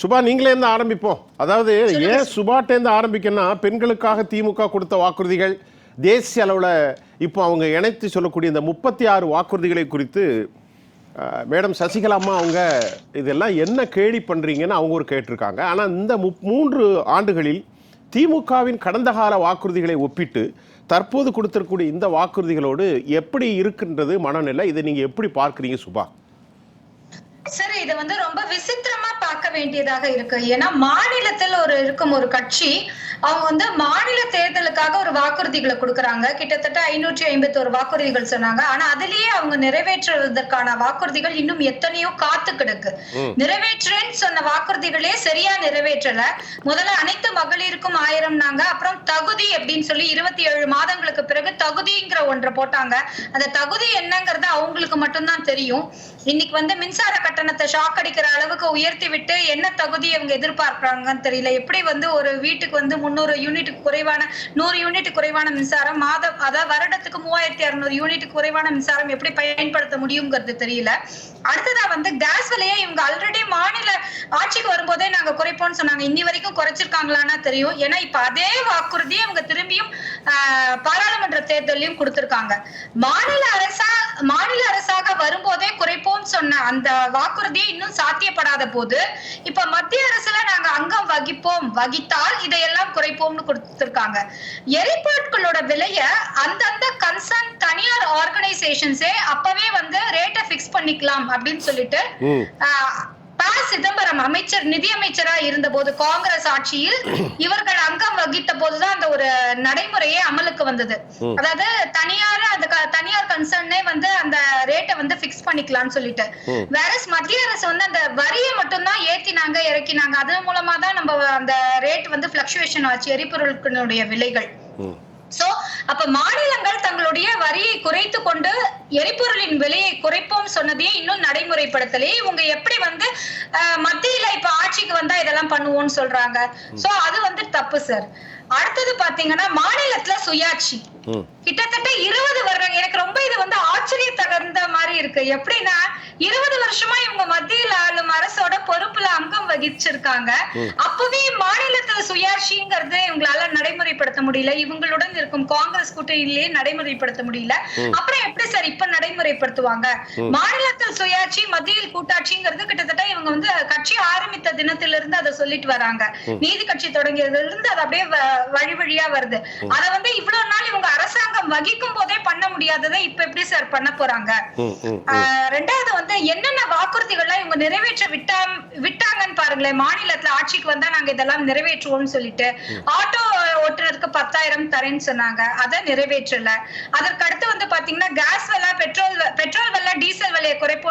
சுபா நீங்களே இருந்து ஆரம்பிப்போம். அதாவது ஏன் சுபாட்டேருந்து ஆரம்பிக்கணும்னா பெண்களுக்காக திமுக கொடுத்த வாக்குறுதிகள் தேசிய அளவில் இப்போ அவங்க இணைத்து சொல்லக்கூடிய இந்த முப்பத்தி ஆறு வாக்குறுதிகளை குறித்து மேடம் சசிகலா அம்மா அவங்க இதெல்லாம் என்ன கேலி பண்ணுறீங்கன்னு அவங்க ஒரு கேட்டிருக்காங்க. ஆனால் இந்த முப் மூன்று ஆண்டுகளில் திமுகவின் கடந்த கால வாக்குறுதிகளை ஒப்பிட்டு தற்போது கொடுத்திருக்கக்கூடிய இந்த வாக்குறுதிகளோடு எப்படி இருக்கின்றது மனநிலை இதை நீங்கள் எப்படி பார்க்குறீங்க சுபா? சார் இது வந்து ரொம்ப விசித்திரமா பார்க்க வேண்டியதாக இருக்கு. ஏன்னா மாநிலத்தில் ஒரு இருக்கும் ஒரு கட்சி அவங்க வந்து மாநில தேர்தலுக்காக ஒரு வாக்குறுதிகளை கொடுக்கறாங்க. கிட்டத்தட்ட ஐநூற்றி ஐம்பத்தி ஒரு வாக்குறுதிகள் சொன்னாங்க. ஆனா அதுலயே அவங்க நிறைவேற்றுவதற்கான வாக்குறுதிகள் இன்னும் எத்தனையோ காத்து கிடக்கு. நிறைவேற்றுறேன்னு சொன்ன வாக்குறுதிகளே சரியா நிறைவேற்றல. முதல்ல அனைத்து மகளிருக்கும் ஆயிரம் நாங்க அப்புறம் தகுதி அப்படின்னு சொல்லி இருபத்தி ஏழு மாதங்களுக்கு பிறகு தகுதிங்கிற ஒன்றை போட்டாங்க. அந்த தகுதி என்னங்கிறது அவங்களுக்கு மட்டும்தான் தெரியும். இன்னைக்கு வந்து மின்சார கட்டணத்தை ஷாக் அடிக்கிற அளவுக்கு உயர்த்தி விட்டு என்ன தகுதி அவங்க எதிர்பார்க்கறாங்கன்னு தெரியல. எப்படி வந்து ஒரு வீட்டுக்கு வந்து முந்நூறு யூனிட்டுக்கு குறைவான நூறு யூனிட் குறைவான மின்சாரம் மாதம் அதாவது வருடத்துக்கு மூவாயிரத்தி அறுநூறு யூனிட் குறைவான மின்சாரம் எப்படி பயன்படுத்த முடியுங்கிறது தெரியல. அடுத்ததா வந்து கேஸ் விலையை இவங்க ஆல்ரெடி மாநில ஆட்சிக்கு வரும்போதே நாங்க குறைப்போம்னு சொன்னாங்க. இன்னி வரைக்கும் குறைச்சிருக்காங்களான்னா தெரியும். ஏன்னா இப்ப அதே வாக்குறுதியை இவங்க திரும்பியும் பாராளுமன்ற தேர்தலையும் கொடுத்திருக்காங்க. மாநில அரசா மாநில அரசாக வரும்போதே குறைப்போம் சொன்ன அந்த வாக்குறுதியை இன்னும் சாத்தியப்படாத போது இப்ப மத்திய அரசுல நாங்க அங்கம் வகிப்போம். வகித்தால் இதையெல்லாம் குறைப்போம்னு கொடுத்திருக்காங்க. எரிபொருட்களோட விலைய அந்தந்த கன்சர்ன் தனியார் ஆர்கனைசேஷன்ஸே அப்பவே வந்து ரேட்டை பிக்ஸ் பண்ணிக்கலாம் அப்படின்னு சொல்லிட்டு ப சிதம்பரம் அமைச்சர் நிதியமைச்சரா இருந்தபோது காங்கிரஸ் ஆட்சியில் இவர்கள் அங்கம் வகித்த போதுதான் அந்த ஒரு நடைமுறையே அமலுக்கு வந்தது. அதாவது தனியார் அந்த தனியார் கன்சர்னே வந்து அந்த ரேட்டை வந்து பிக்ஸ் பண்ணிக்கலாம்னு சொல்லிட்டு. வேற மத்திய அரசு வந்து அந்த வரியை மட்டும்தான் ஏத்தினாங்க இறக்கினாங்க. அது மூலமா தான் நம்ம அந்த ரேட் வந்து பிளக்சுவேஷன் ஆச்சு எரிபொருட்களுடைய விலைகள். சோ அப்ப மாநிலங்கள் தங்களுடைய வரியை குறைத்து கொண்டு எரிபொருளின் விலையை குறைப்போம் சொன்னதையே இன்னும் நடைமுறைப்படுத்தலே இவங்க எப்படி வந்து மத்தியில இப்ப ஆட்சிக்கு வந்தா இதெல்லாம் பண்ணுவோம்னு சொல்றாங்க. சோ அது வந்து தப்பு சார் அடுத்தது பாத்தீங்கன்னா மாநிலத்துல சுயாட்சி. கிட்டத்தட்ட இருபது வருடம் எனக்கு ரொம்ப இது வந்து ஆச்சரிய தகர்ந்த மாதிரி இருக்கு. எப்படின்னா இருபது வருஷமா இவங்க மத்தியில் ஆளும் அரசோட பொறுப்புல அங்கம் வகிச்சிருக்காங்க. அப்பவே மாநிலத்துல சுயாட்சிங்கிறது இவங்களால நடைமுறைப்படுத்த முடியல. இவங்களுடன் இருக்கும் காங்கிரஸ் கூட்டணியிலேயே நடைமுறைப்படுத்த முடியல. அப்புறம் எப்படி சார் இப்ப நடைமுறைப்படுத்துவாங்க? மாநிலத்தில் சுயாட்சி மத்தியில் கூட்டாட்சிங்கிறது கிட்டத்தட்ட இவங்க வந்து கட்சி ஆரம்பித்த தினத்திலிருந்து அதை சொல்லிட்டு வராங்க. நீதி கட்சி தொடங்கியதுல இருந்து அது அப்படியே வழி வழியா வருது. அத வந்து இவ்வளவு நாள் இவங்க அரசாங்கம் வகிக்கும் போதே பண்ண முடியாததை இப்ப எப்படி சார் பண்ண போறாங்க? ரெண்டாவது வந்து என்னென்ன வாக்குறுதிகள்லாம் இவங்க நிறைவேற்ற விட்டா விட்டாங்கன்னு பாருங்களேன். மாநிலத்துல ஆட்சிக்கு வந்தா நாங்க இதெல்லாம் நிறைவேற்றுவோம்னு சொல்லிட்டு ஆட்டோ ஓட்டுறதுக்கு பத்தாயிரம் தரேன்னு சொன்னாங்க. அதை நிறைவேற்றல. அதற்கு அடுத்து வந்து பாத்தீங்கன்னா கேஸ் விலை பெட்ரோல் வெ- பெட்ரோல் விலை டீசல்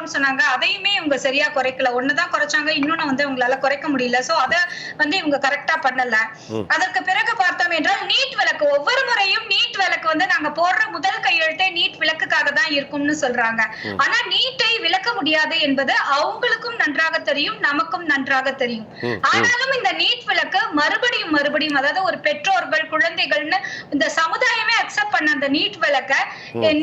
குறைப்போம்னு சொன்னாங்க. அதையுமே இவங்க சரியா குறைக்கல. ஒண்ணுதான் குறைச்சாங்க இன்னொன்னு வந்து இவங்களால குறைக்க முடியல. சோ அத வந்து இவங்க கரெக்டா பண்ணல. அதற்கு பிறகு பார்த்தோம் என்றால் நீட் விளக்கு ஒவ்வொரு முறையும் நீட் விளக்கு வந்து நாங்க போடுற முதல் கையெழுத்தே நீட் விளக்குக்காக தான் இருக்கும்னு சொல்றாங்க. ஆனா நீட்டை விளக்க முடியாது என்பது அவங்களுக்கும் நன்றாக தெரியும் நமக்கும் நன்றாக தெரியும். ஆனாலும் இந்த நீட் விளக்கு மறுபடியும் மறுபடியும் அதாவது ஒரு பெற்றோர்கள் குழந்தைகள்னு இந்த சமுதாயமே அக்செப்ட் பண்ண அந்த நீட் விளக்க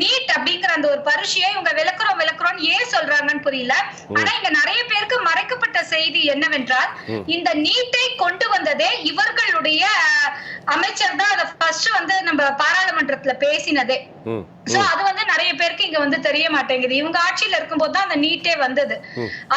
நீட் அப்படிங்கிற அந்த ஒரு பரிசையை இவங்க விளக்குறோம் விளக்குறோம் ஏன் சொல்றாங்கன்னு புரியல. ஆனா இங்க நிறைய பேருக்கு மறைக்கப்பட்ட செய்தி என்னவென்றால் இந்த நீட்டை கொண்டு வந்ததே இவர்களுடைய அமைச்சர் தான் அதை ஃபர்ஸ்ட் வந்து நம்ம பாராளுமன்றத்துல பேசினதே. சோ அது வந்து நிறைய பேருக்கு இங்க வந்து தெரிய மாட்டேங்குது. இவங்க ஆட்சியில இருக்கும்போது தான் அந்த நீட்டே வந்தது.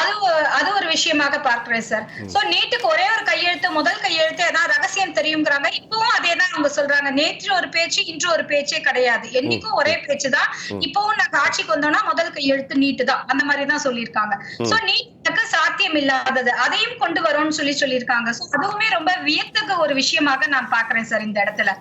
அது அது ஒரு விஷயமாக பார்க்கிறேன் சார் சோ நீட்டுக்கு ஒரே ஒரு கையெழுத்து முதல் கையெழுத்து ஏதாவது ரகசியம் தெரியுங்கிறாங்க. இப்பவும் அதே தான் அவங்க சொல்றாங்க. நேற்று ஒரு பேச்சு இன்று ஒரு பேச்சே கிடையாது. என்னைக்கும் ஒரே பேச்சு தான். இப்பவும் நாங்க ஆட்சிக்கு வந்தோம்னா முதல் கையெழுத்து நீட்டு தான். அந்த மாதிரி தான் சொல்லியிருக்காங்க. சோ நீட்டுக்கு சாத்தியம் இல்லாதது. அதையும் கொண்டு வரோம்னு சொல்லி சொல்லியிருக்காங்க. சோ அதுவுமே ரொம்ப வியத்தக்க ஒரு விஷயமாக நான் பாக்குறேன் சார் இந்த இடத்துல.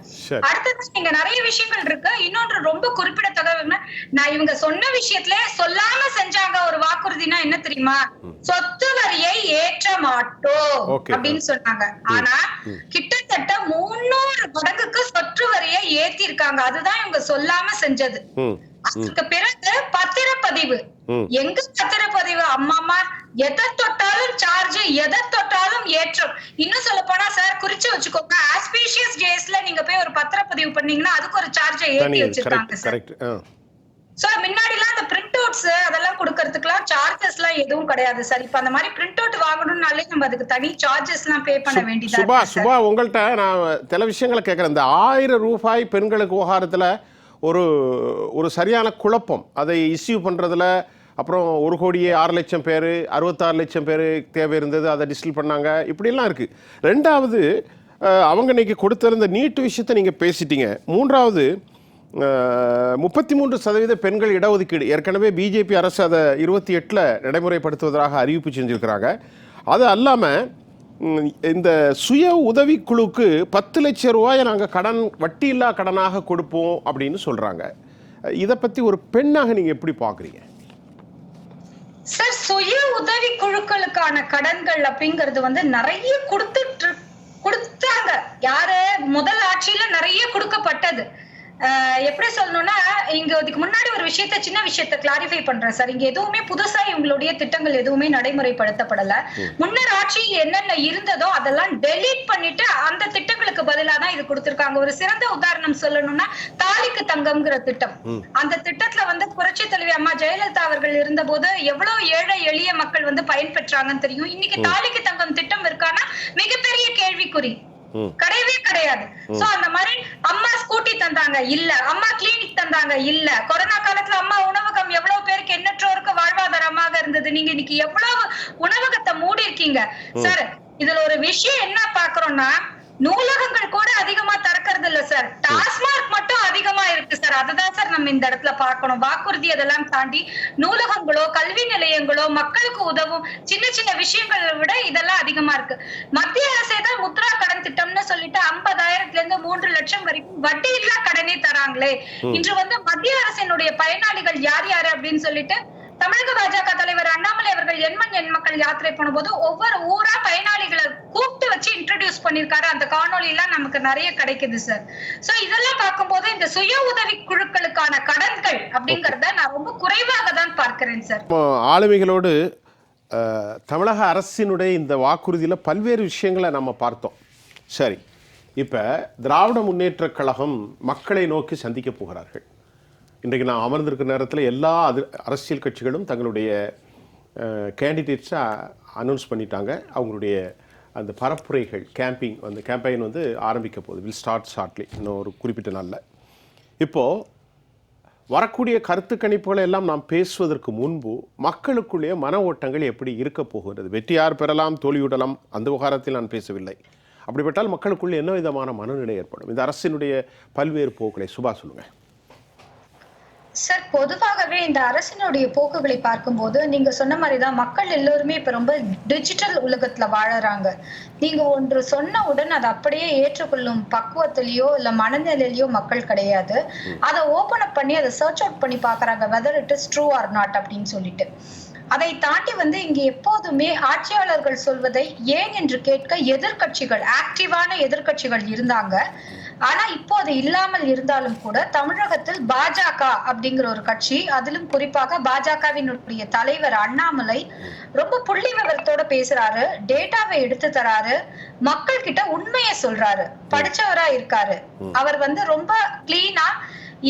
அடுத்தது இங்க நிறைய விஷயங்கள் இருக்கு. இன்னொன்று ரொம்ப குறிப்பிடத்தக்கதுன்னா நான் இவங்க சொன்ன விஷயத்துல சொல்லாம செஞ்சாங்க ஒரு வாக்குறுதினா என்ன தெரியுமா? சொத்து வரியை ஏற்ற மாட்டோம். அப்படின்னு சொன்னாங்க. ஆனா கிட்டத்தட்ட முன்னூறு மடங்குக்கு சொத்து வரியை ஏத்தி இருக்காங்க அதுதான் இவங்க சொல்லாம செஞ்சது. அதுக்கு பிறகு பத்திரப்பதிவு. எங்க பத்திரப்பதிவு? அம்மாமா எதை தொட்டாலும் சார்ஜ் எதை தொட்டாலும் ஏற்றம். இன்னும் சொல்ல போனா சார் குறிச்சு வச்சுக்கோங்க. ஆஸ்பீஷியஸ் டேஸ்ல நீங்க போய் ஒரு பத்திரப்பதிவு பண்ணீங்கன்னா அதுக்கு ஒரு சார்ஜை ஏத்தி தனி வச்சிருக்காங்க சார் சோ முன்னாடி எல்லாம் அந்த பிரிண்ட் அவுட்ஸ் அதெல்லாம் கொடுக்கறதுக்குலாம் சார்ஜஸ் எல்லாம் எதுவும் கிடையாது சார் இப்ப அந்த மாதிரி பிரிண்ட் அவுட் வாங்கணும்னாலே நம்ம அதுக்கு தனி சார்ஜஸ் எல்லாம் பே பண்ண வேண்டியதா சுபா சுபா உங்கள்கிட்ட நான் சில விஷயங்களை கேட்குறேன். இந்த ஆயிரம் ரூபாய் பெண்களுக்கு விவகாரத்தில் ஒரு ஒரு சரியான குழப்பம். அதை இஸ்யூ பண்ணுறதுல அப்புறம் ஒரு கோடியே ஆறு லட்சம் பேர் அறுபத்தாறு லட்சம் பேர் தேவை இருந்தது அதை டிஸ்டில் பண்ணாங்க. இப்படிலாம் இருக்குது ரெண்டாவது அவங்க இன்னைக்கு கொடுத்திருந்த நீட்டு விஷயத்தை நீங்கள் பேசிட்டீங்க. மூன்றாவது முப்பத்தி மூன்று சதவீத பெண்கள் இடஒதுக்கீடு. ஏற்கனவே பிஜேபி அரசு அதை இருபத்தி எட்டில் நடைமுறைப்படுத்துவதாக அறிவிப்பு செஞ்சுருக்கிறாங்க. அது அல்லாமல் இந்த சுய உதவிக்குழுக்கு பத்து லட்சம் ரூபாயை நாங்கள் கடன் வட்டி இல்லா கடனாக கொடுப்போம் அப்படின்னு சொல்கிறாங்க இதை பற்றி ஒரு பெண்ணாக நீங்கள் எப்படி பார்க்குறீங்க சார் சுய உதவி குழுக்களுக்கான கடன்கள் அப்படிங்கிறது வந்து நிறைய கொடுத்துட்டு கொடுத்தாங்க. யாரு? முதல் ஆட்சியில நிறைய கொடுக்கப்பட்டது. எப்படி சொல்லணும்னா இங்க இதுக்கு முன்னாடி ஒரு விஷயத்த சின்ன விஷயத்த கிளாரிஃபை பண்றேன் சார் இங்க எதுவுமே புதுசா இவங்களுடைய திட்டங்கள் எதுவுமே நடைமுறைப்படுத்தப்படல. முன்னர் ஆட்சியில் என்னென்ன இருந்ததோ அதெல்லாம் டெலீட் பண்ணிட்டு அந்த திட்டங்களுக்கு பதிலா தான் இது கொடுத்திருக்காங்க. ஒரு சிறந்த உதாரணம் சொல்லணும்னா தாலிக்கு தங்கம்ங்கிற திட்டம். அந்த திட்டத்துல வந்து புரட்சி தலைவி அம்மா ஜெயலலிதா அவர்கள் இருந்தபோது எவ்வளவு ஏழை எளிய மக்கள் வந்து பயன்பெற்றாங்கன்னு தெரியும். இன்னைக்கு தாலிக்கு தங்கம் திட்டம் இருக்கானா மிகப்பெரிய கேள்விக்குறி. கிடையவே கிடையாது. சோ அந்த மாதிரி அம்மா தந்தாங்க? இல்ல. அம்மா கிளினிக் தந்தாங்க? இல்ல. கொரோனா காலத்துல அம்மா உணவகம் எவ்வளவு பேருக்கு எண்ணற்றோருக்கு வாழ்வாதாரமாக இருந்தது? நீங்க இன்னைக்கு எவ்வளவு உணவகத்தை மூடி இருக்கீங்க சார் இதுல ஒரு விஷயம் என்ன பாக்குறோம்னா நூலகங்கள் கூட அதிகமா திறக்கிறது இல்ல சார் டாஸ்மார்க் மட்டும் அதிகமா இருக்கு சார் அதுதான் சார் நம்ம இந்த இடத்துல பார்க்கணும். வாக்குறுதி அதெல்லாம் தாண்டி நூலகங்களோ கல்வி நிலையங்களோ மக்களுக்கு உதவும் சின்ன சின்ன விஷயங்களை விட இதெல்லாம் அதிகமா இருக்கு. மத்திய அரசே தான் முத்ரா கடன் திட்டம்னு சொல்லிட்டு ஐம்பதாயிரத்துல இருந்து மூன்று லட்சம் வரைக்கும் வட்டி இல்லா கடனே தராங்களே. இன்று வந்து மத்திய அரசினுடைய பயனாளிகள் யார் யாரு அப்படின்னு சொல்லிட்டு தமிழக பாஜக தலைவர் அண்ணாமலை அவர்கள் எண்மண் எண் மக்கள் யாத்திரை போனபோது ஒவ்வொரு ஊரா பயனாளிகளை கூப்பிட்டு வச்சு இன்ட்ரடியூஸ் பண்ணிருக்காரு அந்த காணொலி எல்லாம் நமக்கு நிறைய கிடைக்குது சார் சோ இதெல்லாம் பார்க்கும்போது இந்த சுய உதவி குழுக்களுக்கான கடன்கள் அப்படிங்கறத நான் ரொம்ப குறைவாக தான் பார்க்கிறேன் சார் இப்போ ஆளுமைகளோடு தமிழக அரசினுடைய இந்த வாக்குறுதியில் பல்வேறு விஷயங்களை நம்ம பார்த்தோம். சரி. இப்போ திராவிட முன்னேற்றக் கழகம் மக்களை நோக்கி சந்திக்க போகிறார்கள். இன்றைக்கு நான் அமர்ந்திருக்கிற நேரத்தில் எல்லா அது அரசியல் கட்சிகளும் தங்களுடைய கேண்டிடேட்ஸை அனௌன்ஸ் பண்ணிட்டாங்க. அவங்களுடைய அந்த பரப்புரைகள் கேம்பிங் வந்து கேம்பெயின் வந்து ஆரம்பிக்க போகுது. வில் ஸ்டார்ட் ஷார்ட்லி இன்னும் ஒரு குறிப்பிட்ட நாளில். இப்போது வரக்கூடிய கருத்து கணிப்புகளை எல்லாம் நாம் பேசுவதற்கு முன்பு மக்களுக்குள்ளே மன ஓட்டங்கள் எப்படி இருக்க போகிறது? வெற்றி யார் பெறலாம் தோல்வியுடலாம் அந்த விவகாரத்தில் நான் பேசவில்லை. அப்படிப்பட்டால் மக்களுக்குள்ளே என்ன விதமான மனநிலை ஏற்படும்? இந்த அரசினுடைய பல்வேறு போக்களை சுபா சொல்லுங்கள் பொதுவாகவே இந்த அரசினுடைய போக்குகளை பார்க்கும்போது நீங்க சொன்ன மாதிரிதான் மக்கள் எல்லோருமே இப்ப ரொம்ப டிஜிட்டல் உலகத்துல வாழறாங்க. நீங்க ஒன்று சொன்ன உடன் அதை அப்படியே ஏற்றுக்கொள்ளும் பக்குவத்திலயோ இல்ல மனநிலையிலயோ மக்கள் கிடையாது. அதை ஓபன் அப் பண்ணி அதை சர்ச் அவுட் பண்ணி பாக்குறாங்க whether it is true or not அப்படின்னு சொல்லிட்டு. அதை தாண்டி வந்து இங்க எப்போதுமே ஆட்சியாளர்கள் சொல்வதை ஏன் என்று கேட்க எதிர்க்கட்சிகள் ஆக்டிவான எதிர்க்கட்சிகள் இருந்தாங்க. ஆனா இப்போ அது இல்லாமல் இருந்தாலும் கூட தமிழகத்தில் பாஜக அப்படிங்கிற ஒரு கட்சி அதிலும் குறிப்பாக பாஜகவினுடைய தலைவர் அண்ணாமலை ரொம்ப புள்ளி விவரத்தோட பேசுறாரு டேட்டாவை எடுத்து தராரு மக்கள் கிட்ட உண்மையை சொல்றாரு படிச்சவரா இருக்காரு. அவர் வந்து ரொம்ப கிளீனா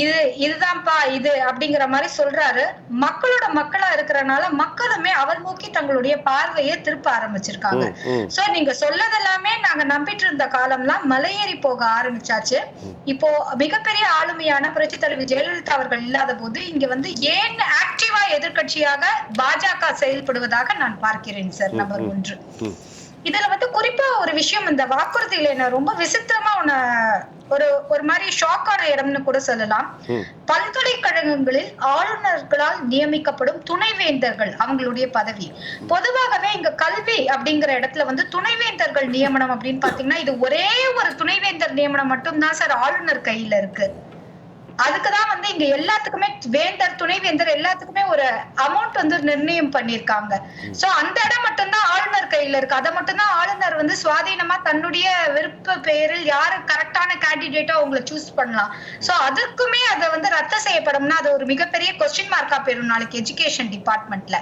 இது இதுதான்ப்பா இது அப்படிங்கிற மாதிரி சொல்றாரு. மக்களோட மக்களா இருக்கிறனால மக்களுமே அவர் நோக்கி தங்களுடைய பார்வையை திருப்ப ஆரம்பிச்சிருக்காங்க. சோ நீங்க சொல்லதெல்லாமே நாங்க நம்பிட்டு இருந்த காலம்லாம் மலையேறி போக ஆரம்பிச்சாச்சு. இப்போ மிகப்பெரிய ஆளுமையான புரட்சி தலைவி ஜெயலலிதா அவர்கள் இல்லாத போது இங்க வந்து ஏன் ஆக்டிவா எதிர்க்கட்சியாக பாஜக செயல்படுவதாக நான் பார்க்கிறேன் சார் நம்பர் ஒன்று. இதுல வந்து குறிப்பா ஒரு விஷயம் இந்த வாக்குறுதியில என்ன ரொம்ப விசித்திரமா உன்ன ஒரு ஒரு மாதிரி ஷாக்கான இடம்னு கூட சொல்லலாம். பல்கலைக்கழகங்களில் ஆளுநர்களால் நியமிக்கப்படும் துணைவேந்தர்கள் அவங்களுடைய பதவி. பொதுவாகவே இங்க கல்வி அப்படிங்கிற இடத்துல வந்து துணைவேந்தர்கள் நியமனம் அப்படின்னு பாத்தீங்கன்னா இது ஒரே ஒரு துணைவேந்தர் நியமனம் மட்டும்தான் சார் ஆளுநர் கையில இருக்கு. அதுக்குதான் வந்து இங்க எல்லாத்துக்குமே வேந்தர் துணைவேந்தர் எல்லாத்துக்குமே ஒரு அமௌண்ட் வந்து நிர்ணயம் பண்ணிருக்காங்க சோ அந்த இடம் மட்டும்தான் ஆளுநர் கையில இருக்கு. அதை மட்டும்தான் ஆளுநர் வந்து சுவாதீனமா தன்னுடைய விருப்ப பேரில் யாரு கரெக்டான கேண்டிடேட்டா அவங்களை சூஸ் பண்ணலாம். சோ அதுக்குமே அதை வந்து ரத்து செய்யப்படும்னா அது ஒரு மிகப்பெரிய கொஸ்டின் மார்க்கா போயிடும் நாளைக்கு எஜுகேஷன் டிபார்ட்மெண்ட்ல.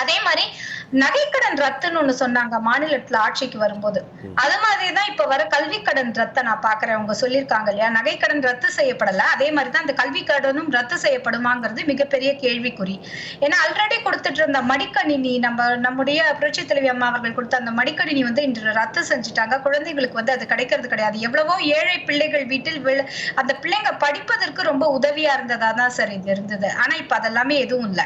அதே மாதிரி நகைக்கடன் ரத்துன்னு ஒண்ணு சொன்னாங்க மாநிலத்துல ஆட்சிக்கு வரும்போது. அது மாதிரிதான் இப்ப வர கல்வி கடன் ரத்தை நான் பாக்குறேன் அவங்க சொல்லியிருக்காங்க இல்லையா? நகைக்கடன் ரத்து செய்யப்படல. அதே மாதிரிதான் அந்த கல்வி கடனும் ரத்து செய்யப்படுமாங்கிறது மிகப்பெரிய கேள்விக்குறி. ஏன்னா ஆல்ரெடி கொடுத்துட்டு இருந்த மடிக்கணினி நம்ம நம்முடைய புரட்சி தலைவி அம்மா அவர்கள் கொடுத்த அந்த மடிக்கணினி வந்து இன்று ரத்து செஞ்சுட்டாங்க. குழந்தைகளுக்கு வந்து அது கிடைக்கிறது கிடையாது. எவ்வளவோ ஏழை பிள்ளைகள் வீட்டில் அந்த பிள்ளைங்க படிப்பதற்கு ரொம்ப உதவியா இருந்ததா தான் சார் இது இருந்தது. ஆனா இப்ப அதெல்லாமே எதுவும் இல்ல.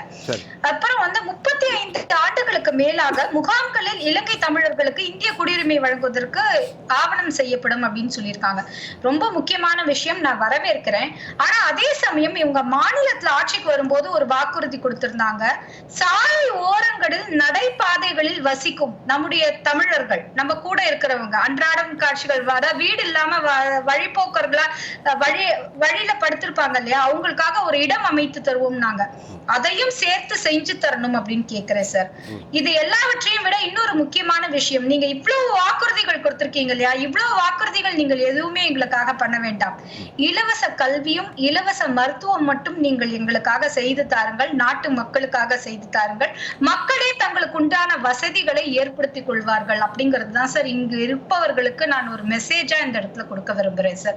அப்புறம் வந்து முப்பத்தி ஐந்து ஆண்டுகளுக்கு மேலாக முகாம்களில் இலங்கை தமிழர்களுக்கு இந்திய குடியுரிமை வழங்குவதற்கு ஆவணம் செய்யப்படும் அப்படின்னு சொல்லியிருக்காங்க. ரொம்ப முக்கியமான விஷயம் நான் வரவேற்கிறேன். ஆனா அதே சமயம் இவங்க மாநிலத்துல ஆட்சிக்கு வரும்போது ஒரு வாக்குறுதி கொடுத்திருந்தாங்க. சாலை ஓரங்களில் நடைபாதைகளில் வசிக்கும் நம்முடைய தமிழர்கள் நம்ம கூட இருக்கிறவங்க அன்றாடம் காட்சிகள் வர வீடு இல்லாம வ- வழி வழியில படுத்திருப்பாங்க இல்லையா? அவங்களுக்காக ஒரு இடம் அமைத்து தருவோம் நாங்க அதையும் சேர்த்து செஞ்சு தரணும் அப்படின்னு கேக்குறேன் சார். இது எல்லாவற்றையும் விட இன்னொரு முக்கியமான விஷயம். நீங்க இவ்வளவு வாக்குறுதிகள் கொடுத்திருக்கீங்க இல்லையா? இவ்வளவு வாக்குறுதிகள் நீங்கள் எதுவுமே எங்களுக்காக பண்ண வேண்டாம். இலவச கல்வியும் இலவச மருத்துவம் மட்டும் நீங்கள் எங்களுக்காக செய்து தாருங்கள். நாட்டு மக்களுக்காக செய்து தாருங்கள். மக்களே தங்களுக்கு உண்டான வசதிகளை ஏற்படுத்தி கொள்வார்கள் அப்படிங்கிறது தான் சார். இங்கு இருப்பவர்களுக்கு நான் ஒரு மெசேஜா இந்த இடத்துல கொடுக்க விரும்புறேன் சார்.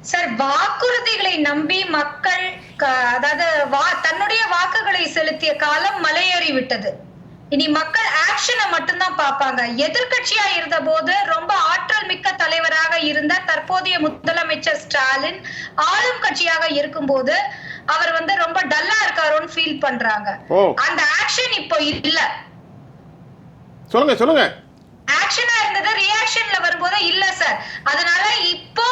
சார் வாக்குறுதிகளை நம்பி மக்கள் அதாவது வா- தன்னுடைய வாக்குகளை செலுத்திய காலம் மலையேறி விட்டது இனி மக்கள் ஆக்ஷனை மட்டும்தான் பார்ப்பாங்க. எதிர்க்கட்சியா இருந்த போது ரொம்ப ஆற்றல் மிக்க தலைவராக இருந்த தற்போதைய முதலமைச்சர் ஸ்டாலின் ஆளும் கட்சியாக இருக்கும்போது அவர் வந்து ரொம்ப டல்லா இருக்காரோன்னு ஃபீல் பண்றாங்க. அந்த ஆக்ஷன் இப்போ இல்ல. சொல்லுங்க சொல்லுங்க. ஆக்ஷனா இருந்தது ரியாக்ஷன்ல வரும்போது இல்ல சார் அதனால இப்போ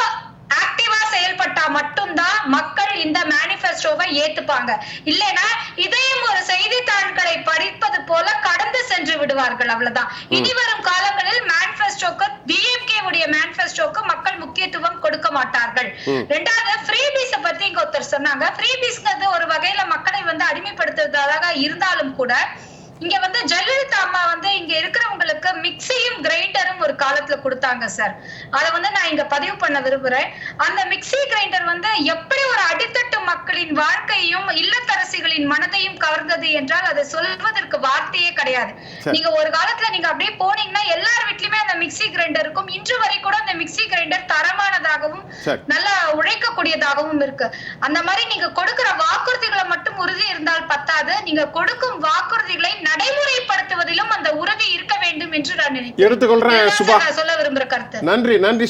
செயல்பட்டா மட்டும்தான் மக்கள் இந்த மேனிஃபெஸ்டோவை ஏத்துப்பாங்க. இல்லைன்னா இதையும் ஒரு செய்தித்தாள்களை படிப்பது போல கடந்து சென்று விடுவார்கள். அவ்வளவுதான். இனி வரும் காலங்களில் மேனிஃபெஸ்டோக்கு டிஎம்கே உடைய மேனிஃபெஸ்டோக்கு மக்கள் முக்கியத்துவம் கொடுக்க மாட்டார்கள். ரெண்டாவது ஃப்ரீபீஸ பத்தி இங்க ஒருத்தர் சொன்னாங்க. ஃப்ரீபீஸ்ங்கிறது ஒரு வகையில மக்களை வந்து அடிமைப்படுத்துவதாக இருந்தாலும் கூட இங்க வந்து ஜெயலலிதா அம்மா வந்து இங்க இருக்கிறவங்களுக்கு மிக்சியும் கிரைண்டரும் ஒரு காலத்துல கொடுத்தாங்க சார் அத வந்து நான் இங்க பதிவு பண்ண விரும்புறேன். அந்த மிக்ஸி கிரைண்டர் வந்து எப்படி ஒரு அடித்தட்டு மக்களின் வாழ்க்கையும் இல்லத்தரசிகளின் மனதையும் கவர்ந்தது என்றால் அதை சொல்வதற்கு வார்த்தையே கிடையாது. நீங்க ஒரு காலத்துல நீங்க அப்படியே போனீங்கன்னா எல்லார் வீட்லயுமே அந்த மிக்ஸி கிரைண்டர் இருக்கும். இன்று வரை கூட அந்த மிக்ஸி கிரைண்டர் தரமானதாகவும் நல்லா உழைக்கக்கூடியதாகவும் இருக்கு. அந்த மாதிரி நீங்க கொடுக்கிற வாக்குறுதிகளை மட்டும் உறுதி இருந்தால் பத்தாது. நீங்க கொடுக்கும் வாக்குறுதிகளை நடைமுறைப்படுத்துவதிலும் அந்த உறுதி இருக்க வேண்டும் என்று நான் எடுத்துக்கொள்றேன் சொல்ல விரும்புற கருத்து. நன்றி நன்றி